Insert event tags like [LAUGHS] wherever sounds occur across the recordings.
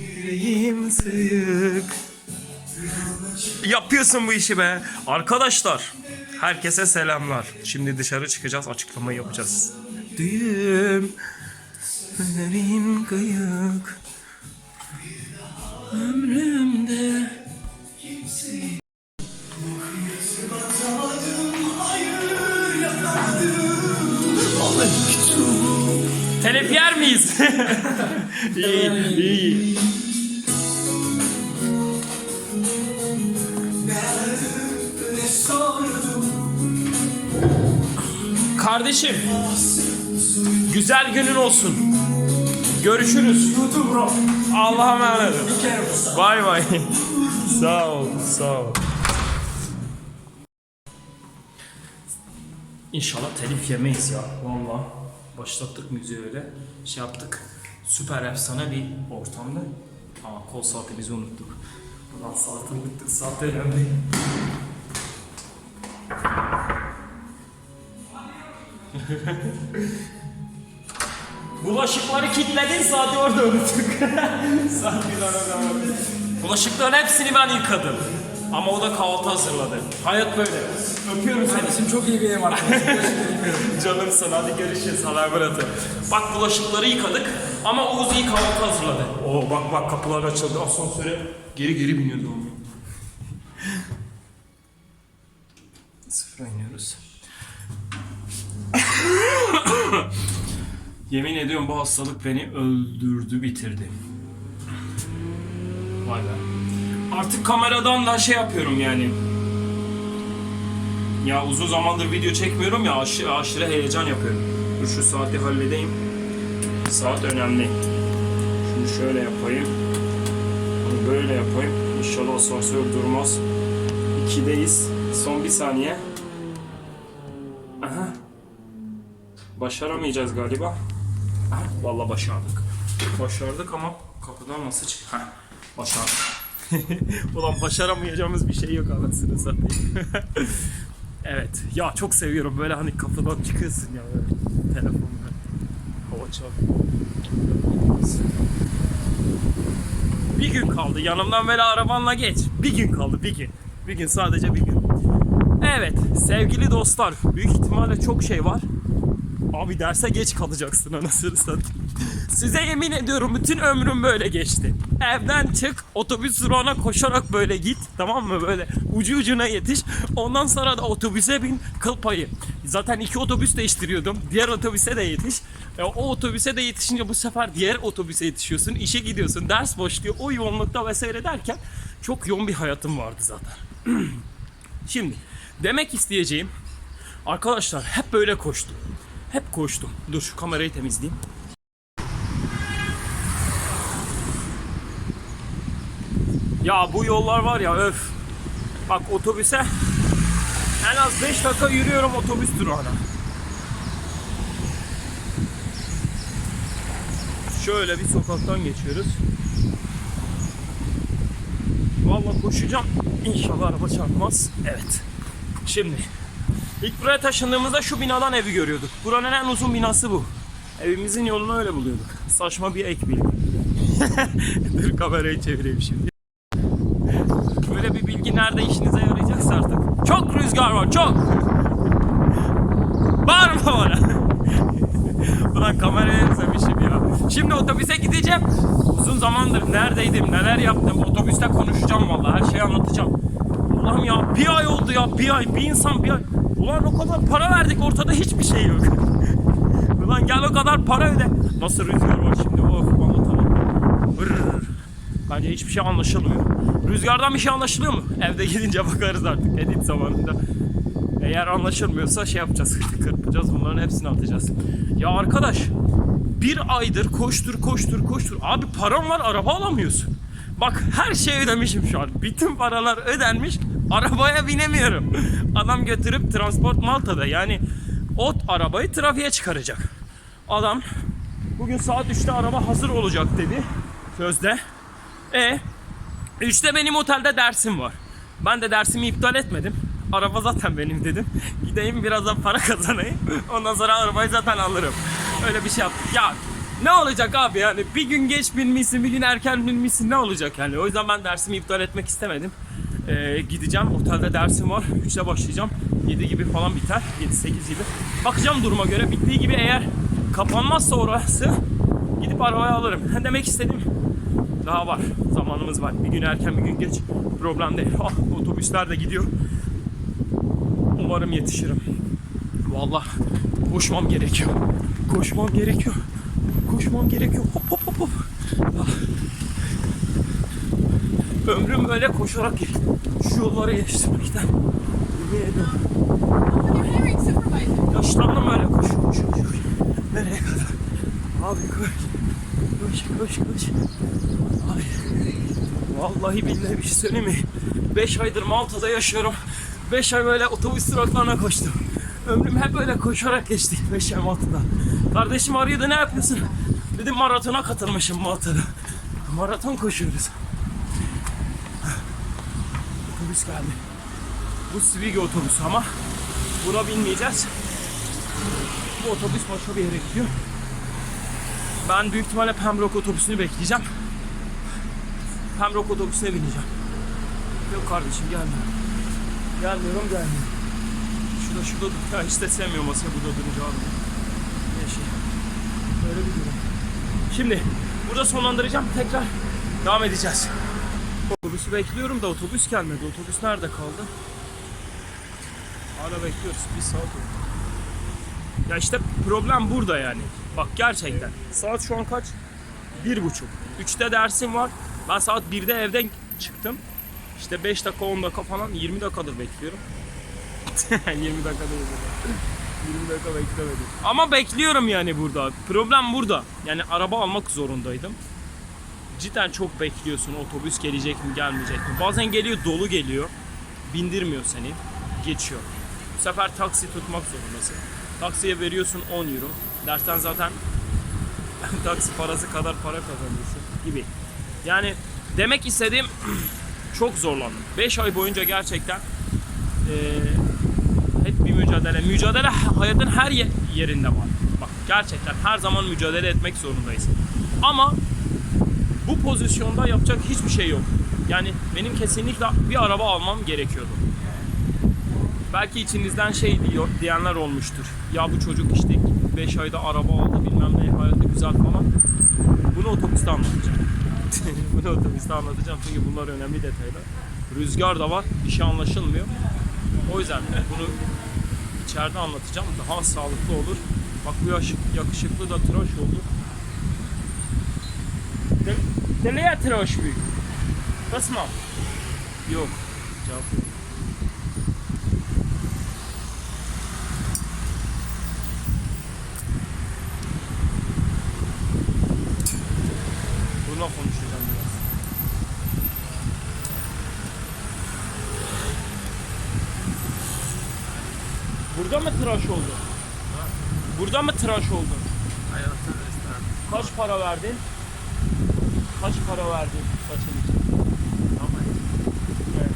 Yüreğim sıyık. Yapıyorsun bu işi be. Arkadaşlar, herkese selamlar. Şimdi dışarı çıkacağız, açıklama yapacağız. Düğüm, yüreğim kıyık. Ömrümde Telef yer miyiz? [LAUGHS] iyi, iyi. Kardeşim, güzel günün olsun. Görüşürüz. Allah'a emanet. Bay bay. [LAUGHS] sağ ol, sağ ol. İnşallah telif yemeyiz ya. Valla başlattık müziği öyle. Şey yaptık. Süper efsane bir ortamda. Ama kol saatimizi unuttuk. Ulan saati unuttuk. Saat önemli. [LAUGHS] Bulaşıkları kilitledin saati orada unuttuk. Saat bir arada Bulaşıkların hepsini ben yıkadım. Ama o da kahvaltı hazırladı. Hayat böyle. Öpüyorum seni. Kardeşim çok iyi bir ev arkadaşım. [LAUGHS] Canımsın hadi görüşürüz haber bırakın. Bak bulaşıkları yıkadık ama Oğuz iyi kahvaltı hazırladı. Oo bak bak kapılar açıldı asansöre geri geri biniyordu onu. Sıfıra iniyoruz. [COUGHS] Yemin ediyorum bu hastalık beni öldürdü bitirdi. Vay be. Artık kameradan da şey yapıyorum yani. Ya uzun zamandır video çekmiyorum ya aşırı, aşırı heyecan yapıyorum. Dur şu saati halledeyim. Saat önemli. Şunu şöyle yapayım. Bunu böyle yapayım. İnşallah asansör durmaz. İkideyiz. Son bir saniye. Aha. Başaramayacağız galiba. Aha, vallahi başardık. Başardık ama kapıdan nasıl çık? Heh, başardık. [LAUGHS] Ulan başaramayacağımız bir şey yok anasını satayım. [LAUGHS] Evet. Ya çok seviyorum böyle hani kapıdan çıkıyorsun ya böyle telefonla. Çarpıyor. Bir gün kaldı. Yanımdan böyle arabanla geç. Bir gün kaldı. Bir gün. Bir gün sadece bir gün. Evet sevgili dostlar. Büyük ihtimalle çok şey var. Abi derse geç kalacaksın anasını satayım. Size yemin ediyorum bütün ömrüm böyle geçti. Evden çık, otobüs durağına koşarak böyle git. Tamam mı? Böyle ucu ucuna yetiş. Ondan sonra da otobüse bin, kıl payı. Zaten iki otobüs değiştiriyordum. Diğer otobüse de yetiş. E, o otobüse de yetişince bu sefer diğer otobüse yetişiyorsun. işe gidiyorsun, ders başlıyor. O yoğunlukta vesaire derken çok yoğun bir hayatım vardı zaten. [CLEARS THROAT] Şimdi demek isteyeceğim arkadaşlar hep böyle koştum. Hep koştum. Dur şu kamerayı temizleyeyim. Ya bu yollar var ya öf. Bak otobüse en az 5 dakika yürüyorum otobüs durağına. Şöyle bir sokaktan geçiyoruz. Vallahi koşacağım. İnşallah araba çarpmaz. Evet. Şimdi ilk buraya taşındığımızda şu binadan evi görüyorduk. Buranın en uzun binası bu. Evimizin yolunu öyle buluyorduk. Saçma bir ek bilgi. [LAUGHS] Dur kamerayı çevireyim şimdi. Böyle bir bilgi nerede işinize yarayacaksa artık. Çok rüzgar var çok. Bağırma bana. Ulan kameraya ya. Şimdi otobüse gideceğim. Uzun zamandır neredeydim, neler yaptım. Otobüste konuşacağım vallahi her şeyi anlatacağım. Allah'ım ya bir ay oldu ya bir ay bir insan bir ay. Ulan o kadar para verdik ortada hiçbir şey yok. [LAUGHS] Ulan gel o kadar para öde. Nasıl rüzgar var şimdi of anlatamam. Brrr. Bence hiçbir şey anlaşılmıyor. Rüzgardan bir şey anlaşılıyor mu? Evde gidince bakarız artık edit zamanında. Eğer anlaşılmıyorsa şey yapacağız. [LAUGHS] Kırpacağız bunların hepsini atacağız. Ya arkadaş bir aydır koştur koştur koştur. Abi param var araba alamıyorsun. Bak her şey ödemişim şu an. Bütün paralar ödenmiş. Arabaya binemiyorum. [LAUGHS] Adam götürüp transport Malta'da yani o arabayı trafiğe çıkaracak. Adam bugün saat 3'te araba hazır olacak dedi. Sözde. E 3'te benim otelde dersim var. Ben de dersimi iptal etmedim. Araba zaten benim dedim. [LAUGHS] Gideyim biraz da para kazanayım. Ondan sonra arabayı zaten alırım. Öyle bir şey yaptık. Ya Ne olacak abi yani bir gün geç binmişsin bir gün erken binmişsin ne olacak yani o yüzden ben dersimi iptal etmek istemedim. Ee, gideceğim otelde dersim var 3'te başlayacağım 7 gibi falan biter 7-8 gibi. Bakacağım duruma göre bittiği gibi eğer kapanmazsa orası gidip arabaya alırım. [LAUGHS] Demek istedim daha var zamanımız var bir gün erken bir gün geç problem değil. Ah, otobüsler de gidiyor. Umarım yetişirim. Vallahi koşmam gerekiyor. Koşmam gerekiyor. Koşmam gerekiyor. Hop hop hop hop. Ah. Ömrüm böyle koşarak. Şu yolları geçtirmekten. Yemin ediyorum. Yaşlandım öyle koş koş koş. koş. Nereye kadar? Abi koş. Koş koş koş. Ay. Vallahi billahi bir şey söyleyeyim mi? 5 aydır Malta'da yaşıyorum. 5 ay böyle otobüs duraklarına koştum. Ömrüm hep böyle koşarak geçti 5 ay Malta'da. Kardeşim arıyordu ne yapıyorsun? Dedim maratona katılmışım Malta'da. Maraton koşuyoruz. Otobüs geldi. Bu Svigo otobüsü ama buna binmeyeceğiz. Bu otobüs başka bir yere gidiyor. Ben büyük ihtimalle Pembroke otobüsünü bekleyeceğim. Pembroke otobüsüne bineceğim. Yok kardeşim gelmiyorum. Gelmiyorum gelmiyorum. Şurada şurada dur. Ya hiç de sevmiyorum aslında burada durunca abi. Ne şey. Böyle bir durum. Şimdi burada sonlandıracağım. Tekrar devam edeceğiz. Otobüsü bekliyorum da otobüs gelmedi. Otobüs nerede kaldı? Hala bekliyoruz. Bir saat oldu. Ya işte problem burada yani. Bak gerçekten. Saat şu an kaç? Bir buçuk. Üçte dersim var. Ben saat birde evden çıktım. İşte 5 dakika 10 dakika falan 20 dakikadır bekliyorum. 20 [LAUGHS] dakika değil. 20 dakika beklemedim. Ama bekliyorum yani burada. Problem burada. Yani araba almak zorundaydım. Cidden çok bekliyorsun otobüs gelecek mi gelmeyecek mi. Bazen geliyor dolu geliyor. Bindirmiyor seni. Geçiyor. Bu sefer taksi tutmak zorundasın. Taksiye veriyorsun 10 euro. Dersten zaten [LAUGHS] taksi parası kadar para kazanıyorsun gibi. Yani demek istediğim [CLEARS THROAT] çok zorlandım. 5 ay boyunca gerçekten bir mücadele. Mücadele hayatın her ye- yerinde var. Bak gerçekten her zaman mücadele etmek zorundayız. Ama bu pozisyonda yapacak hiçbir şey yok. Yani benim kesinlikle bir araba almam gerekiyordu. Belki içinizden şey diyor diyenler olmuştur. Ya bu çocuk işte 5 ayda araba aldı bilmem ne hayatı güzel falan. Bunu otobüste anlatacağım. [LAUGHS] Bunu otobüste anlatacağım çünkü bunlar önemli detaylar. Rüzgar da var, bir şey anlaşılmıyor. O yüzden bunu içeride anlatacağım. Daha sağlıklı olur. Bak bu yakışıklı da tıraş oldu. De, Deleye tıraş büyük. Kısma. Yok. Cevap yok. Buna konuşacağım biraz. Burada mı tıraş oldu? Burada mı tıraş oldu? Kaç para verdin? Kaç para verdin saçın için? Evet.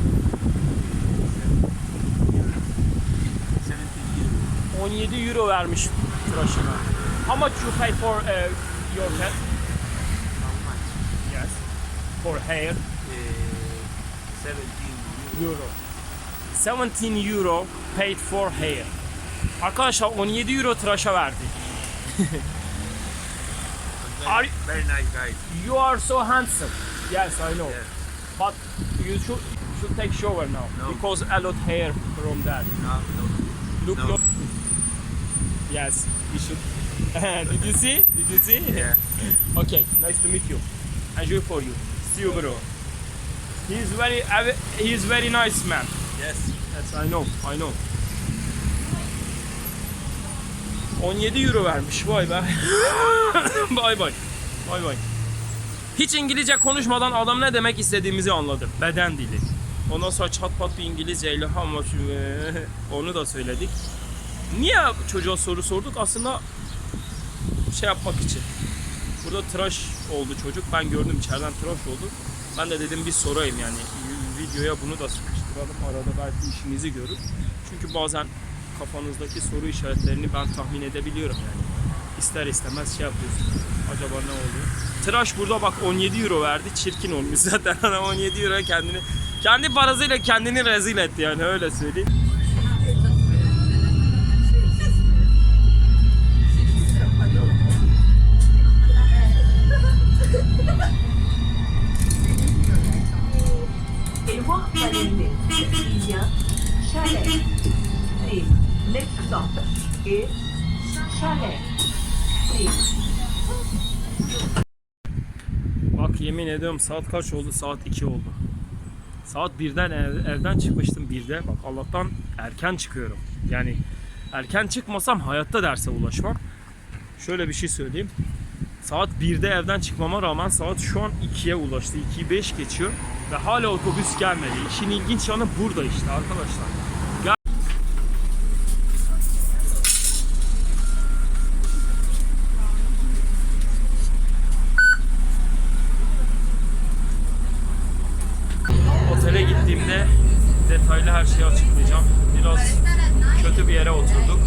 17 euro vermiş tıraşına. How much you pay for uh, your cut? Yes. For hair. Euro. 17 euro paid for hair. Arkadaşlar 17 euro tıraşa verdi. [LAUGHS] Are Very nice guy. you are so handsome. Yes, I know. Yes. But you should should take shower now No. because a lot hair from that. No, no. Look, No. look. Yes, you should. [LAUGHS] Did you see? Did you see? Yeah. [LAUGHS] Okay, nice to meet you. Enjoy for you. See you, bro. He is very, he is very nice man. Yes. Yes, I know, I know. 17 euro vermiş, vay be. [LAUGHS] bay bay. Bay bay. Hiç İngilizce konuşmadan adam ne demek istediğimizi anladı. Beden dili. Ondan sonra çat pat bir İngilizceyle ama şu- [LAUGHS] onu da söyledik. Niye çocuğa soru sorduk? Aslında şey yapmak için. Burada tıraş oldu çocuk. Ben gördüm içeriden tıraş oldu. Ben de dedim bir sorayım yani. Videoya bunu da sıkıştıralım. Arada belki işimizi görür. Çünkü bazen kafanızdaki soru işaretlerini ben tahmin edebiliyorum yani. ister istemez şey yapıyorsun. Acaba ne oluyor? Tıraş burada bak 17 euro verdi. Çirkin olmuş [LAUGHS] zaten. Adam 17 euro kendini kendi parasıyla kendini rezil etti yani öyle söyleyeyim. Et voir Valérie, next stop is Chalet. Bak yemin ediyorum saat kaç oldu? Saat 2 oldu. Saat 1'den ev- evden çıkmıştım 1'de. Bak Allah'tan erken çıkıyorum. Yani erken çıkmasam hayatta derse ulaşmam. Şöyle bir şey söyleyeyim. Saat 1'de evden çıkmama rağmen saat şu an 2'ye ulaştı. 2'yi 5 geçiyor. Ve hala otobüs gelmedi. İşin ilginç yanı burada işte arkadaşlar. Gel- Otele gittiğimde detaylı her şeyi açıklayacağım. Biraz kötü bir yere oturduk.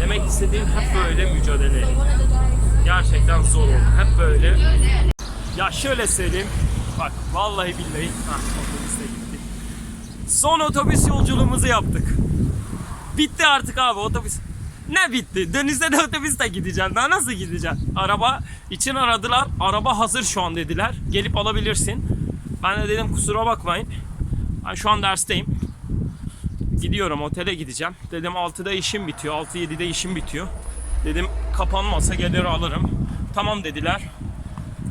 Demek istediğim hep böyle mücadele. Gerçekten zor oldu. Hep böyle. Söyleyeyim. Bak vallahi billahi. Hah, otobüs de gitti. Son otobüs yolculuğumuzu yaptık. Bitti artık abi otobüs. Ne bitti? Denizde de otobüste gideceksin. Daha nasıl gideceksin? Araba için aradılar. Araba hazır şu an dediler. Gelip alabilirsin. Ben de dedim kusura bakmayın. Ben şu an dersteyim. Gidiyorum otele gideceğim. Dedim 6'da işim bitiyor. 6-7'de işim bitiyor. Dedim kapanmazsa gelir alırım. Tamam dediler.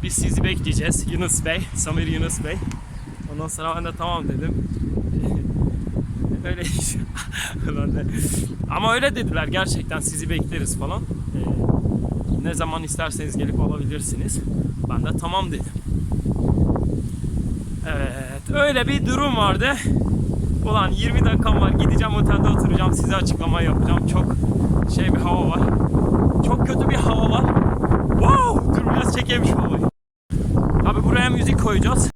Biz sizi bekleyeceğiz. Yunus Bey, Samir Yunus Bey. Ondan sonra ben de tamam dedim. [LAUGHS] öyle [LAUGHS] Ama öyle dediler gerçekten sizi bekleriz falan. Ee, ne zaman isterseniz gelip alabilirsiniz. Ben de tamam dedim. Evet öyle bir durum vardı. Ulan 20 dakikam var gideceğim otelde oturacağım size açıklama yapacağım. Çok şey bir hava var. Çok kötü bir hava var. Wow! Dur biraz çekeyim şu havayı. Abi buraya müzik koyacağız.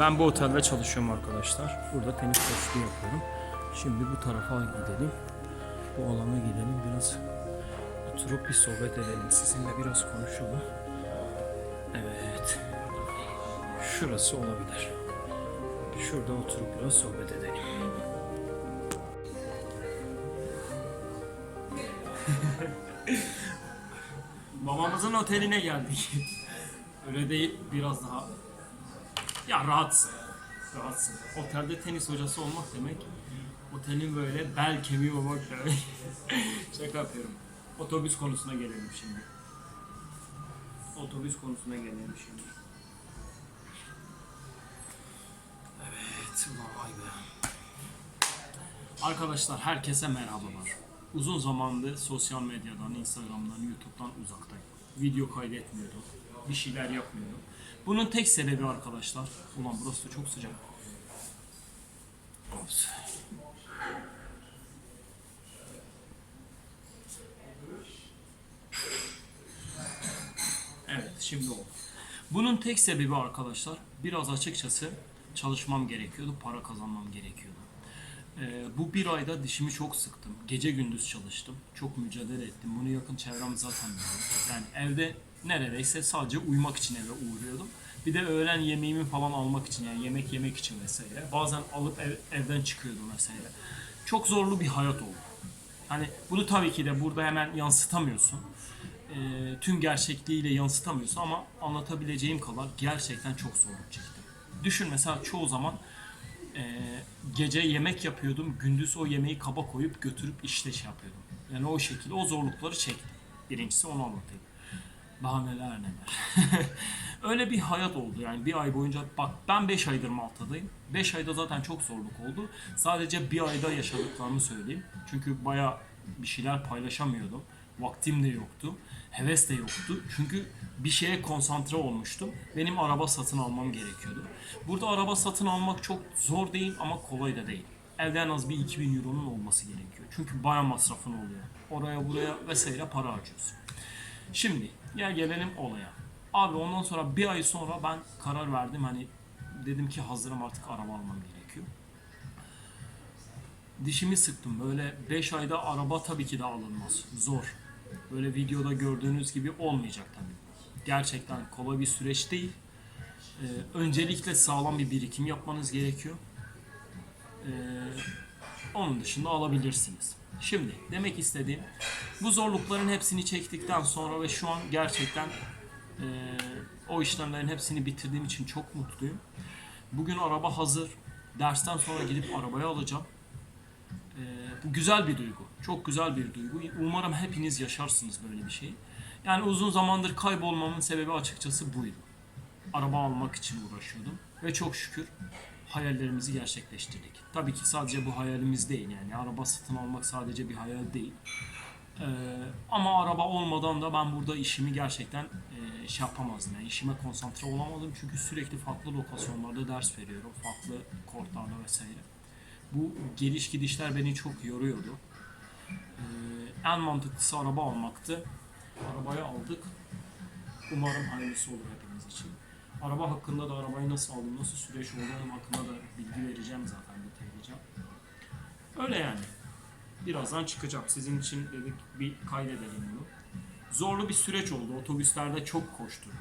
Ben bu otelde çalışıyorum arkadaşlar. Burada tenis koçluğu yapıyorum. Şimdi bu tarafa gidelim. Bu alana gidelim. Biraz oturup bir sohbet edelim. Sizinle biraz konuşalım. Evet. Şurası olabilir. Şurada oturup biraz sohbet edelim. Babamızın oteline geldik. Öyle değil, biraz daha ya rahatsın. Rahatsın. Otelde tenis hocası olmak demek otelin böyle bel kemiği olmak demek. [LAUGHS] Şaka yapıyorum. Otobüs konusuna gelelim şimdi. Otobüs konusuna gelelim şimdi. Evet, vay be. Arkadaşlar herkese merhabalar. Uzun zamandır sosyal medyadan, Instagram'dan, YouTube'dan uzaktayım. Video kaydetmiyordum. Bir şeyler yapmıyordum. Bunun tek sebebi arkadaşlar. Ulan burası da çok sıcak. Ops. Evet şimdi oldu. Bunun tek sebebi arkadaşlar biraz açıkçası çalışmam gerekiyordu, para kazanmam gerekiyordu. Ee, bu bir ayda dişimi çok sıktım. Gece gündüz çalıştım. Çok mücadele ettim. Bunu yakın çevrem zaten biliyor. Yani evde neredeyse sadece uyumak için eve uğruyordum. Bir de öğlen yemeğimi falan almak için yani yemek yemek için vesaire. Bazen alıp ev- evden çıkıyordum vesaire. Çok zorlu bir hayat oldu. Hani bunu tabii ki de burada hemen yansıtamıyorsun. Ee, tüm gerçekliğiyle yansıtamıyorsun ama anlatabileceğim kadar gerçekten çok zorluk çektim. Düşün mesela çoğu zaman e, gece yemek yapıyordum, gündüz o yemeği kaba koyup götürüp işte şey yapıyordum. Yani o şekilde o zorlukları çektim. Birincisi onu anlatayım. Daha neler. [LAUGHS] Öyle bir hayat oldu yani bir ay boyunca bak ben 5 aydır Malta'dayım. 5 ayda zaten çok zorluk oldu. Sadece bir ayda yaşadıklarımı söyleyeyim. Çünkü baya bir şeyler paylaşamıyordum. Vaktim de yoktu. Heves de yoktu. Çünkü bir şeye konsantre olmuştum. Benim araba satın almam gerekiyordu. Burada araba satın almak çok zor değil ama kolay da değil. Elde en az bir 2000 euronun olması gerekiyor. Çünkü baya masrafın oluyor. Oraya buraya vesaire para harcıyorsun. Şimdi gel gelelim olaya. Abi ondan sonra bir ay sonra ben karar verdim hani dedim ki hazırım artık araba almam gerekiyor. Dişimi sıktım böyle 5 ayda araba tabii ki de alınmaz. Zor. Böyle videoda gördüğünüz gibi olmayacak tabii. Gerçekten kolay bir süreç değil. Ee, öncelikle sağlam bir birikim yapmanız gerekiyor. Ee, onun dışında alabilirsiniz. Şimdi demek istediğim bu zorlukların hepsini çektikten sonra ve şu an gerçekten e, o işlemlerin hepsini bitirdiğim için çok mutluyum. Bugün araba hazır. Dersten sonra gidip arabayı alacağım. E, bu güzel bir duygu. Çok güzel bir duygu. Umarım hepiniz yaşarsınız böyle bir şeyi. Yani uzun zamandır kaybolmamın sebebi açıkçası buydu. Araba almak için uğraşıyordum. Ve çok şükür hayallerimizi gerçekleştirdik. Tabii ki sadece bu hayalimiz değil yani. Araba satın almak sadece bir hayal değil. Ee, ama araba olmadan da ben burada işimi gerçekten e, şey yapamazdım. Yani işime konsantre olamadım çünkü sürekli farklı lokasyonlarda ders veriyorum. Farklı kortlarda vesaire. Bu geliş gidişler beni çok yoruyordu. Ee, en mantıklısı araba almaktı. Arabayı aldık. Umarım hayırlısı olur hepimiz için. Araba hakkında da arabayı nasıl aldım, nasıl süreç olduğum hakkında da bilgi vereceğim zaten, detaylayacağım. Öyle yani. Birazdan çıkacağım. Sizin için dedik bir kaydedelim bunu. Zorlu bir süreç oldu. Otobüslerde çok koşturdum.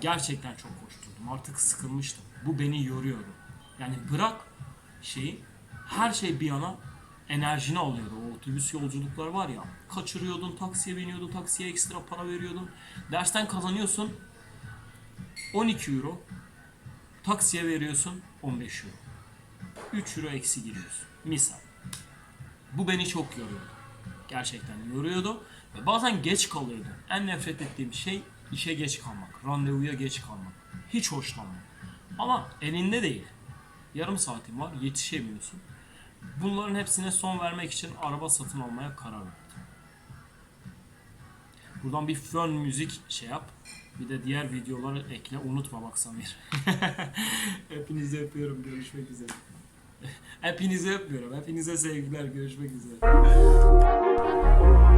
Gerçekten çok koşturdum. Artık sıkılmıştım. Bu beni yoruyordu. Yani bırak şeyi, her şey bir yana enerjini alıyordu. O otobüs yolculuklar var ya. Kaçırıyordun, taksiye biniyordun, taksiye ekstra para veriyordun. Dersten kazanıyorsun 12 euro. Taksiye veriyorsun 15 euro. 3 euro eksi giriyorsun. Misal. Bu beni çok yoruyordu. Gerçekten yoruyordu. Ve bazen geç kalıyordum. En nefret ettiğim şey işe geç kalmak. Randevuya geç kalmak. Hiç hoşlanmam. Ama elinde değil. Yarım saatin var yetişemiyorsun. Bunların hepsine son vermek için araba satın almaya karar verdim. Buradan bir fön müzik şey yap. Bir de diğer videoları ekle. Unutma bak Samir. [LAUGHS] Hepinizi öpüyorum. Görüşmek üzere. Hepinizi öpüyorum. Hepinize sevgiler. Görüşmek üzere. [LAUGHS]